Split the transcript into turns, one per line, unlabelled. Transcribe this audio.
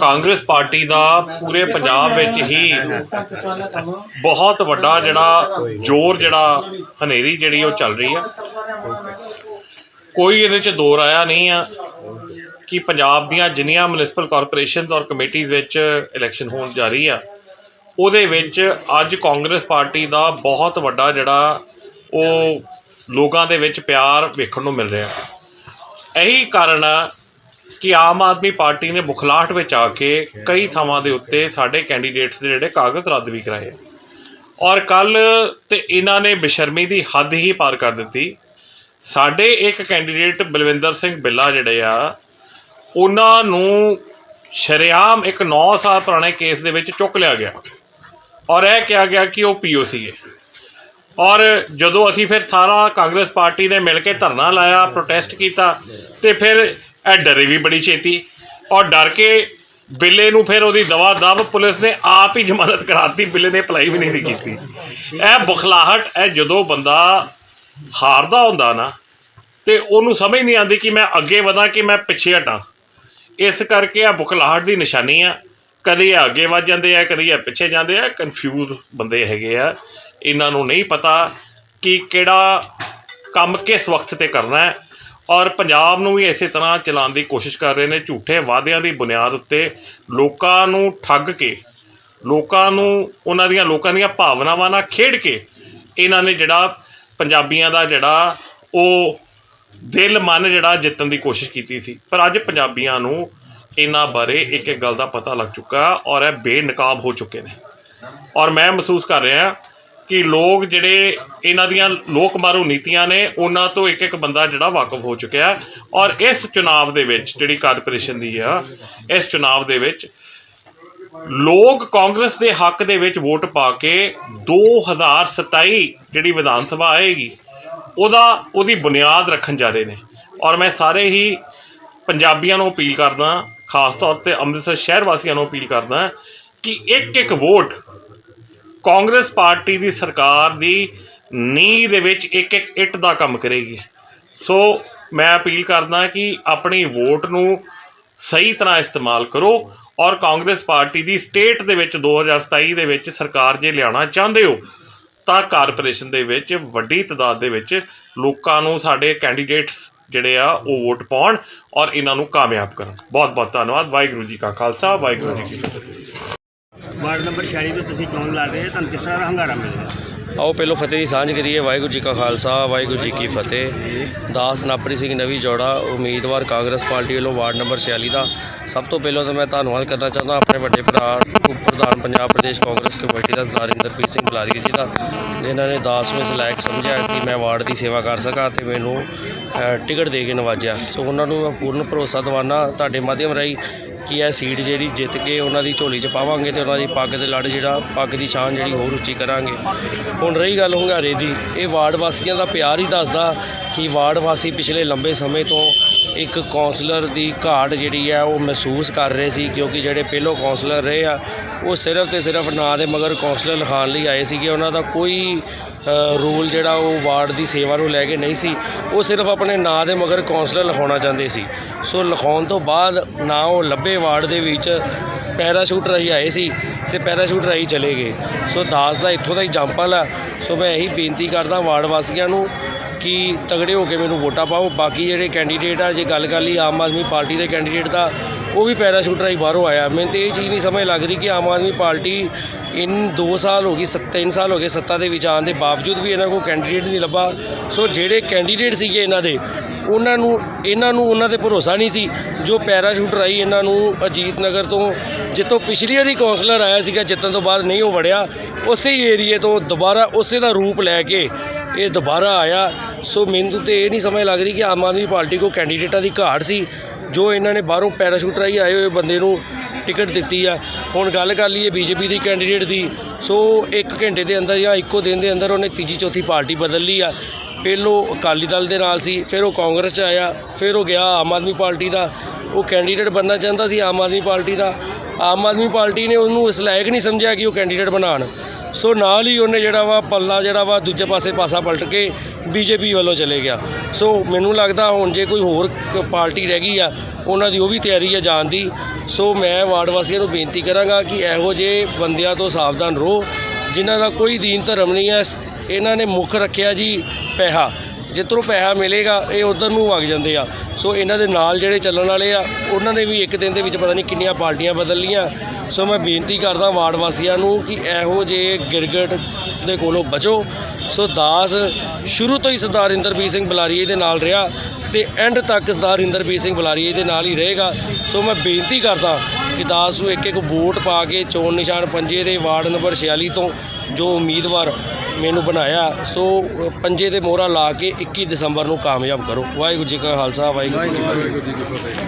Congress party ਦਾ ਪੂਰੇ ਪੰਜਾਬ ਵਿੱਚ ਹੀ ਬਹੁਤ ਵੱਡਾ ਜਿਹੜਾ ਜ਼ੋਰ ਜਿਹੜਾ ਹਨੇਰੀ ਜਿਹੜੀ ਉਹ ਚੱਲ ਰਹੀ ਆ। ਕੋਈ ਇਹਦੇ 'ਚ ਦੋ ਰਾਇਆ ਨਹੀਂ ਆ ਕਿ ਪੰਜਾਬ ਦੀਆਂ ਜਿੰਨੀਆਂ ਮਿਊਨਿਸਪਲ ਕਾਰਪੋਰੇਸ਼ਨਸ ਔਰ ਕਮੇਟੀਜ਼ ਵਿੱਚ ਇਲੈਕਸ਼ਨ ਹੋਣ ਜਾ ਰਹੀ ਆ, ਉਹਦੇ ਵਿੱਚ ਅੱਜ ਕਾਂਗਰਸ ਪਾਰਟੀ ਦਾ ਬਹੁਤ ਵੱਡਾ ਜਿਹੜਾ ਉਹ ਲੋਕਾਂ ਦੇ ਵਿੱਚ ਪਿਆਰ ਵੇਖਣ ਨੂੰ ਮਿਲ ਰਿਹਾ। ਇਹੀ ਕਾਰਨ ਆ ਕਿ ਆਮ ਆਦਮੀ ਪਾਰਟੀ ਨੇ ਬੁਖਲਾਹਟ ਵਿੱਚ ਆ ਕੇ ਕਈ ਥਾਵਾਂ ਦੇ ਉੱਤੇ ਸਾਡੇ ਕੈਂਡੀਡੇਟਸ ਦੇ ਜਿਹੜੇ ਕਾਗਜ਼ ਰੱਦ ਵੀ ਕਰਾਏ ਔਰ ਕੱਲ ਤੇ ਇਹਨਾਂ ਨੇ ਬੇਸ਼ਰਮੀ ਦੀ ਹੱਦ ਹੀ ਪਾਰ ਕਰ ਦਿੱਤੀ। ਸਾਡੇ ਇੱਕ ਕੈਂਡੀਡੇਟ ਬਲਵਿੰਦਰ ਸਿੰਘ ਬਿੱਲਾ ਜਿਹੜੇ ਆ, ਉਹਨਾਂ ਨੂੰ ਸ਼ਰੇਆਮ ਇੱਕ 9 ਸਾਲ ਪੁਰਾਣੇ ਕੇਸ ਦੇ ਵਿੱਚ ਚੁੱਕ ਲਿਆ ਗਿਆ। ਔਰ ਇਹ ਕਿਹਾ ਗਿਆ ਕਿ ਉਹ ਪੀਓ ਸੀਗੇ ਔਰ ਜਦੋਂ ਅਸੀਂ ਫਿਰ ਸਾਰਾ ਕਾਂਗਰਸ ਪਾਰਟੀ ਨੇ ਮਿਲ ਕੇ ਧਰਨਾ ਲਾਇਆ ਪ੍ਰੋਟੈਸਟ ਕੀਤਾ ਤੇ ਫਿਰ ਇਹ ਡਰੇ ਵੀ ਬੜੀ ਛੇਤੀ। ਔਰ ਡਰ ਕੇ ਬਿੱਲੇ ਨੂੰ ਫਿਰ ਉਹਦੀ ਦਵਾ ਦਵ ਪੁਲਿਸ ਨੇ ਆਪ ਹੀ ਜ਼ਮਾਨਤ ਕਰਾਤੀ, ਬਿੱਲੇ ਨੇ ਅਪਲਾਈ ਵੀ ਨਹੀਂ ਕੀਤੀ। ਇਹ ਬੁਖਲਾਹਟ, ਇਹ ਜਦੋਂ ਬੰਦਾ ਹਾਰਦਾ ਹੁੰਦਾ ਨਾ, ਤੇ ਉਹਨੂੰ ਸਮਝ ਨਹੀਂ ਆਉਂਦੀ ਕਿ ਮੈਂ ਅੱਗੇ ਵਧਾਂ ਕਿ ਮੈਂ ਪਿੱਛੇ ਹਟਾਂ। ਇਸ ਕਰਕੇ ਆ ਬੁਖਲਾਹਟ ਦੀ ਨਿਸ਼ਾਨੀ ਆ। ਕਦੇ ਇਹ ਅੱਗੇ ਵੱਧ ਜਾਂਦੇ ਆ, ਕਦੇ ਇਹ ਪਿੱਛੇ ਜਾਂਦੇ ਆ। ਕਨਫਿਊਜ਼ ਬੰਦੇ ਹੈਗੇ ਆ। ਇਹਨਾਂ ਨੂੰ ਨਹੀਂ ਪਤਾ ਕਿ ਕਿਹੜਾ ਕੰਮ ਕਿਸ ਵਕਤ ਤੇ ਕਰਨਾ ਹੈ। ਔਰ ਪੰਜਾਬ ਨੂੰ ਵੀ ਇਸੇ ਤਰ੍ਹਾਂ ਚਲਾਉਣ ਦੀ ਕੋਸ਼ਿਸ਼ ਕਰ ਰਹੇ ਨੇ, ਝੂਠੇ ਵਾਅਦਿਆਂ ਦੀ ਬੁਨਿਆਦ ਉੱਤੇ ਲੋਕਾਂ ਨੂੰ ਠੱਗ ਕੇ, ਲੋਕਾਂ ਨੂੰ, ਉਹਨਾਂ ਦੀਆਂ ਲੋਕਾਂ ਦੀਆਂ ਭਾਵਨਾਵਾਂ ਨਾਲ ਖੇਡ ਕੇ ਇਹਨਾਂ ਨੇ ਜਿਹੜਾ ਪੰਜਾਬੀਆਂ ਦਾ ਜਿਹੜਾ ਉਹ ਦਿਲ ਮਨ ਜਿਹੜਾ ਜਿੱਤਣ ਦੀ ਕੋਸ਼ਿਸ਼ ਕੀਤੀ ਸੀ। ਪਰ ਅੱਜ ਪੰਜਾਬੀਆਂ ਨੂੰ ਇਹਨਾਂ ਬਾਰੇ ਇੱਕ ਇੱਕ ਗੱਲ ਦਾ ਪਤਾ ਲੱਗ ਚੁੱਕਾ ਔਰ ਇਹ ਬੇਨਕਾਬ ਹੋ ਚੁੱਕੇ ਨੇ। ਔਰ ਮੈਂ ਮਹਿਸੂਸ ਕਰ ਰਿਹਾ ਕਿ ਲੋਕ ਜਿਹੜੇ ਇਹਨਾਂ ਦੀਆਂ ਲੋਕ ਮਾਰੂ ਨੀਤੀਆਂ ਨੇ, ਉਹਨਾਂ ਤੋਂ ਇੱਕ ਇੱਕ ਬੰਦਾ ਜਿਹੜਾ ਵਾਕਫ ਹੋ ਚੁੱਕਿਆ ਔਰ ਇਸ ਚੁਣਾਵ ਦੇ ਵਿੱਚ ਜਿਹੜੀ ਕਾਰਪੋਰੇਸ਼ਨ ਦੀ ਆ, ਇਸ ਚੁਣਾਵ ਦੇ ਵਿੱਚ ਲੋਕ ਕਾਂਗਰਸ ਦੇ ਹੱਕ ਦੇ ਵਿੱਚ ਵੋਟ ਪਾ ਕੇ 2027 ਜਿਹੜੀ ਵਿਧਾਨ ਸਭਾ ਆਏਗੀ, ਉਹਦਾ, ਉਹਦੀ ਬੁਨਿਆਦ ਰੱਖਣ ਜਾ ਰਹੇ ਨੇ। ਔਰ ਮੈਂ ਸਾਰੇ ਹੀ ਪੰਜਾਬੀਆਂ ਨੂੰ ਅਪੀਲ ਕਰਦਾ, ਖਾਸ ਤੌਰ ਤੇ ਅੰਮ੍ਰਿਤਸਰ ਸ਼ਹਿਰ ਵਾਸੀਆਂ ਨੂੰ ਅਪੀਲ ਕਰਦਾ ਕਿ ਇੱਕ ਇੱਕ ਵੋਟ ਕਾਂਗਰਸ ਪਾਰਟੀ ਦੀ ਸਰਕਾਰ ਦੀ ਨੀਂਹ ਦੇ ਵਿੱਚ ਇੱਕ ਇੱਕ ਇੱਟ ਦਾ ਕੰਮ ਕਰੇਗੀ। ਸੋ ਮੈਂ ਅਪੀਲ ਕਰਦਾ ਕਿ ਆਪਣੀ ਵੋਟ ਨੂੰ ਸਹੀ ਤਰ੍ਹਾਂ ਇਸਤੇਮਾਲ ਕਰੋ ਔਰ ਕਾਂਗਰਸ ਪਾਰਟੀ ਦੀ ਸਟੇਟ ਦੇ ਵਿੱਚ 2027 ਦੇ ਵਿੱਚ ਸਰਕਾਰ ਜੇ ਲਿਆਉਣਾ ਚਾਹੁੰਦੇ ਹੋ, ਤਾਂ ਕਾਰਪੋਰੇਸ਼ਨ ਦੇ ਵਿੱਚ ਵੱਡੀ ਤਾਦਾਦ ਦੇ ਵਿੱਚ ਲੋਕਾਂ ਨੂੰ ਸਾਡੇ ਕੈਂਡੀਡੇਟਸ ਜਿਹੜੇ ਆ, ਉਹ ਵੋਟ ਪਾਉਣ ਔਰ ਇਹਨਾਂ ਨੂੰ ਕਾਮਯਾਬ ਕਰਨ। ਬਹੁਤ ਬਹੁਤ ਧੰਨਵਾਦ। ਵਾਹਿਗੁਰੂ ਜੀ ਕਾ ਖਾਲਸਾ, ਵਾਹਿਗੁਰੂ ਜੀ ਕੀ ਫਤਿਹ।
ਵਾਰਡ ਨੰਬਰ 46 ਤੋਂ ਤੁਸੀਂ ਚੋਣ ਲੜ ਰਹੇ ਹੋ, ਤੁਹਾਨੂੰ ਕਿਸ ਤਰ੍ਹਾਂ ਦਾ ਹੰਗਾਰਾ ਮਿਲ ਰਿਹਾ?
ਆਓ, ਪਹਿਲੋਂ ਫਤਿਹ ਦੀ ਸਾਂਝ ਕਰੀਏ। ਵਾਹਿਗੁਰੂ ਜੀ ਕਾ ਖਾਲਸਾ, ਵਾਹਿਗੁਰੂ ਜੀ ਕੀ ਫਤਿਹ। ਦਾਸ ਨਾਪਰੀ ਸਿੰਘ ਨਵੀ ਜੋੜਾ, ਉਮੀਦਵਾਰ ਕਾਂਗਰਸ ਪਾਰਟੀ ਵੱਲੋਂ ਵਾਰਡ ਨੰਬਰ 46 ਦਾ। ਸਭ ਤੋਂ ਪਹਿਲਾਂ ਤਾਂ ਮੈਂ ਧੰਨਵਾਦ ਕਰਨਾ ਚਾਹੁੰਦਾ ਆਪਣੇ ਵੱਡੇ ਭਰਾ ਉਪ ਪ੍ਰਧਾਨ ਪੰਜਾਬ ਪ੍ਰਦੇਸ਼ ਕਾਂਗਰਸ ਕਮੇਟੀ ਦਾ ਸਰਦਾਰ ਇੰਦਰਪ੍ਰੀਤ ਸਿੰਘ ਬੁਲਾਰੀ ਜੀ ਦਾ, ਜਿਨ੍ਹਾਂ ਨੇ ਦਾਸ ਵਿੱਚ ਲਾਇਕ ਸਮਝਿਆ ਕਿ ਮੈਂ ਵਾਰਡ ਦੀ ਸੇਵਾ ਕਰ ਸਕਾਂ ਤੇ ਮੈਨੂੰ ਟਿਕਟ ਦੇ ਕੇ ਨਵਾਜਿਆ। ਸੋ ਉਹਨਾਂ ਨੂੰ ਮੈਂ ਪੂਰਨ ਭਰੋਸਾ ਦਿਵਾਨਾ ਤੁਹਾਡੇ ਮਾਧਿਅਮ ਰਾਹੀਂ ਕਿ ਇਹ ਸੀਟ ਜਿਹੜੀ ਜਿੱਤ ਕੇ ਉਹਨਾਂ ਦੀ ਝੋਲੀ 'ਚ ਪਾਵਾਂਗੇ ਤੇ ਉਹਨਾਂ ਦੀ ਪੱਗ ਦੇ ਲੜ ਜਿਹੜਾ ਪੱਗ ਦੀ ਸ਼ਾਨ ਜਿਹੜੀ ਹੋਰ ਉੱਚੀ ਕਰਾਂਗੇ। ਹੁਣ ਰਹੀ ਗੱਲ ਹੁੰਗਾਰੇ ਦੀ, ਇਹ ਵਾਰਡ ਵਾਸੀਆਂ ਦਾ ਪਿਆਰ ਹੀ ਦੱਸਦਾ ਕਿ ਵਾਰਡ ਵਾਸੀ ਪਿਛਲੇ ਲੰਬੇ ਸਮੇਂ ਤੋਂ ਇੱਕ ਕਾਉਂਸਲਰ ਦੀ ਘਾਟ ਜਿਹੜੀ ਹੈ ਉਹ ਮਹਿਸੂਸ ਕਰ ਰਹੇ ਸੀ, ਕਿਉਂਕਿ ਜਿਹੜੇ ਪਹਿਲੋਂ ਕਾਉਂਸਲਰ ਰਹੇ ਆ, ਉਹ ਸਿਰਫ ਤੇ ਸਿਰਫ ਨਾਂ ਦੇ ਮਗਰ ਕਾਉਂਸਲਰ ਲਿਖਾਉਣ ਲਈ ਆਏ ਸੀਗੇ। ਉਹਨਾਂ ਦਾ ਕੋਈ ਰੂਲ ਜਿਹੜਾ ਉਹ ਵਾਰਡ ਦੀ ਸੇਵਾ ਨੂੰ ਲੈ ਕੇ ਨਹੀਂ ਸੀ, ਉਹ ਸਿਰਫ ਆਪਣੇ ਨਾਂ ਦੇ ਮਗਰ ਕਾਉਂਸਲਰ ਲਿਖਾਉਣਾ ਚਾਹੁੰਦੇ ਸੀ। ਸੋ ਲਿਖਾਉਣ ਤੋਂ ਬਾਅਦ ਨਾ ਉਹ ਲੱਭੇ ਵਾਰਡ ਦੇ ਵਿੱਚ, ਪੈਰਾਸ਼ੂਟ ਰਾਹੀਂ ਆਏ ਸੀ ਤੇ ਪੈਰਾਸ਼ੂਟ ਰਾਹੀਂ ਚਲੇ ਗਏ। ਸੋ ਦਾਸ ਦਾ ਇੱਥੋਂ ਦਾ ਹੀ ਜੰਪਲ ਆ ਸੋ ਮੈਂ ਇਹੀ ਬੇਨਤੀ ਕਰਦਾ ਵਾਰਡ ਵਾਸੀਆਂ ਨੂੰ ਕਿ ਤਗੜੇ ਹੋ ਕੇ ਮੈਨੂੰ ਵੋਟਾਂ ਪਾਓ। ਬਾਕੀ ਜਿਹੜੇ ਕੈਂਡੀਡੇਟ ਆ, ਜੇ ਗੱਲ ਕਰ ਲਈ ਆਮ ਆਦਮੀ ਪਾਰਟੀ ਦੇ ਕੈਂਡੀਡੇਟ ਦਾ, ਉਹ ਵੀ ਪੈਰਾਸ਼ੂਟ ਰਾਹੀਂ ਬਾਹਰੋਂ ਆਇਆ। ਮੈਨੂੰ ਤੇ ਇਹ ਚੀਜ਼ ਨਹੀਂ ਸਮਝ ਲੱਗ ਰਹੀ ਕਿ ਆਮ ਆਦਮੀ ਪਾਰਟੀ ਇਨ 2 ਸਾਲ ਹੋ ਗਈ 3 ਸਾਲ ਹੋ ਗਏ ਸੱਤਾ ਦੇ ਵਿੱਚ ਆਉਣ ਦੇ ਬਾਵਜੂਦ ਵੀ ਇਹਨਾਂ ਕੋਲ ਕੈਂਡੀਡੇਟ ਨਹੀਂ ਲੱਭਾ। ਸੋ ਜਿਹੜੇ ਕੈਂਡੀਡੇਟ ਸੀਗੇ ਇਹਨਾਂ ਦੇ, ਉਹਨਾਂ ਨੂੰ, ਇਹਨਾਂ ਨੂੰ ਉਹਨਾਂ ਤੇ ਭਰੋਸਾ ਨਹੀਂ ਸੀ। ਜੋ ਪੈਰਾਸ਼ੂਟ ਰਾਹੀਂ ਇਹਨਾਂ ਨੂੰ ਅਜੀਤ ਨਗਰ ਤੋਂ, ਜਿੱਥੋਂ ਪਿਛਲੀ ਵਾਰੀ ਕੌਂਸਲਰ ਆਇਆ ਸੀਗਾ, ਜਿੱਤਣ ਤੋਂ ਬਾਅਦ ਨਹੀਂ ਉਹ ਵੜਿਆ, ਉਸੇ ਹੀ ਏਰੀਏ ਤੋਂ ਦੁਬਾਰਾ ਉਸੇ ਦਾ ਰੂਪ ਲੈ ਕੇ ਇਹ ਦੁਬਾਰਾ ਆਇਆ, ਸੋ ਮੈਨੂੰ ਤੇ ਇਹ ਨਹੀਂ ਸਮਝ ਲੱਗ ਰਹੀ ਕਿ ਆਮ ਆਦਮੀ ਪਾਰਟੀ ਕੋ ਕੈਂਡੀਡੇਟਾਂ ਦੀ ਘਾਟ ਸੀ, ਜੋ ਇਹਨਾਂ ਨੇ ਬਾਹਰੋਂ ਪੈਰਾਸ਼ੂਟ ਰਾਹੀਂ ਆਏ ਹੋਏ ਬੰਦੇ ਨੂੰ ਟਿਕਟ ਦਿੱਤੀ ਆ। ਹੁਣ ਗੱਲ ਕਰ ਲਈਏ ਬੀਜੇਪੀ ਦੀ ਕੈਂਡੀਡੇਟ ਦੀ, ਸੋ ਇੱਕ ਘੰਟੇ ਦੇ ਅੰਦਰ ਜਾਂ ਇੱਕੋ ਦਿਨ ਦੇ ਅੰਦਰ ਉਹਨੇ ਤੀਜੀ ਚੌਥੀ ਪਾਰਟੀ ਬਦਲ ਲਈ ਆ। ਪਹਿਲੋਂ ਅਕਾਲੀ ਦਲ ਦੇ ਨਾਲ ਸੀ, ਫਿਰ ਉਹ ਕਾਂਗਰਸ 'ਚ ਆਇਆ, ਫਿਰ ਉਹ ਗਿਆ ਆਮ ਆਦਮੀ ਪਾਰਟੀ ਦਾ। ਉਹ ਕੈਂਡੀਡੇਟ ਬਣਨਾ ਚਾਹੁੰਦਾ ਸੀ ਆਮ ਆਦਮੀ ਪਾਰਟੀ ਦਾ। ਆਮ ਆਦਮੀ ਪਾਰਟੀ ਨੇ ਉਹਨੂੰ ਇਸ ਲਾਇਕ ਨਹੀਂ ਸਮਝਿਆ ਕਿ ਉਹ ਕੈਂਡੀਡੇਟ ਬਣਾਉਣ। ਸੋ ਨਾਲ ਹੀ ਉਹਨੇ ਜਿਹੜਾ ਵਾ ਪੱਲਾ ਜਿਹੜਾ ਵਾ ਦੂਜੇ ਪਾਸੇ ਪਾਸਾ ਪਲਟ ਕੇ ਬੀਜੇਪੀ ਵੱਲੋਂ ਚਲੇ ਗਿਆ। ਸੋ ਮੈਨੂੰ ਲੱਗਦਾ ਹੁਣ ਜੇ ਕੋਈ ਹੋਰ ਪਾਰਟੀ ਰਹਿ ਗਈ ਆ, ਉਹਨਾਂ ਦੀ ਉਹ ਵੀ ਤਿਆਰੀ ਹੈ ਜਾਣ ਦੀ। ਸੋ ਮੈਂ ਵਾਰਡ ਵਾਸੀਆਂ ਨੂੰ ਬੇਨਤੀ ਕਰਾਂਗਾ ਕਿ ਇਹੋ ਜਿਹੇ ਬੰਦਿਆਂ ਤੋਂ ਸਾਵਧਾਨ ਰਹੋ, ਜਿਨ੍ਹਾਂ ਦਾ ਕੋਈ ਦੀਨ ਧਰਮ ਨਹੀਂ ਹੈ। ਇਹਨਾਂ ਨੇ ਮੁੱਖ ਰੱਖਿਆ ਜੀ ਪੈਸਾ। ਜਿੱਧਰੋਂ ਪੈਸਾ ਮਿਲੇਗਾ, ਇਹ ਉਧਰ ਨੂੰ ਵਗ ਜਾਂਦੇ ਆ। ਸੋ ਇਹਨਾਂ ਦੇ ਨਾਲ ਜਿਹੜੇ ਚੱਲਣ ਵਾਲੇ ਆ, ਉਹਨਾਂ ਨੇ ਵੀ ਇੱਕ ਦਿਨ ਦੇ ਵਿੱਚ ਪਤਾ ਨਹੀਂ ਕਿੰਨੀਆਂ ਪਾਰਟੀਆਂ ਬਦਲ ਲੀਆਂ ਸੋ ਮੈਂ ਬੇਨਤੀ ਕਰਦਾ ਵਾਰਡ ਵਾਸੀਆਂ ਨੂੰ ਕਿ ਇਹੋ ਜਿਹੇ ਗਿਰਗਟ ਦੇ ਕੋਲੋਂ ਬਚੋ। ਸੋ ਦਾਸ ਸ਼ੁਰੂ ਤੋਂ ਹੀ ਸਰਦਾਰ ਇੰਦਰਪੀਰ ਸਿੰਘ ਬੁਲਾਰੀਏ ਦੇ ਨਾਲ ਰਿਹਾ ਤੇ ਐਂਡ ਤੱਕ ਸਰਦਾਰ ਇੰਦਰਪੀਰ ਸਿੰਘ ਬੁਲਾਰੀਏ ਦੇ ਨਾਲ ਹੀ ਰਹੇਗਾ। ਸੋ ਮੈਂ ਬੇਨਤੀ ਕਰਦਾ ਦਾਸ ਨੂੰ ਇੱਕ ਇੱਕ ਵੋਟ ਪਾ ਕੇ ਚੋਣ ਨਿਸ਼ਾਨ ਪੰਜੇ ਦੇ ਵਾਰਡ ਨੰਬਰ 46 ਤੋਂ ਜੋ ਉਮੀਦਵਾਰ ਮੈਨੂੰ ਬਣਾਇਆ, ਸੋ ਪੰਜੇ ਦੇ ਮੋਹਰਾ ਲਾ ਕੇ 21 ਦਸੰਬਰ ਨੂੰ ਕਾਮਯਾਬ ਕਰੋ। ਵਾਹਿਗੁਰੂ ਜੀ ਕਾ ਖਾਲਸਾ ਵਾਹਿਗੁਰੂ ਜੀ
ਵਾਹਿਗੁਰੂ ਜੀ ਕੀ ਫਤਿਹ।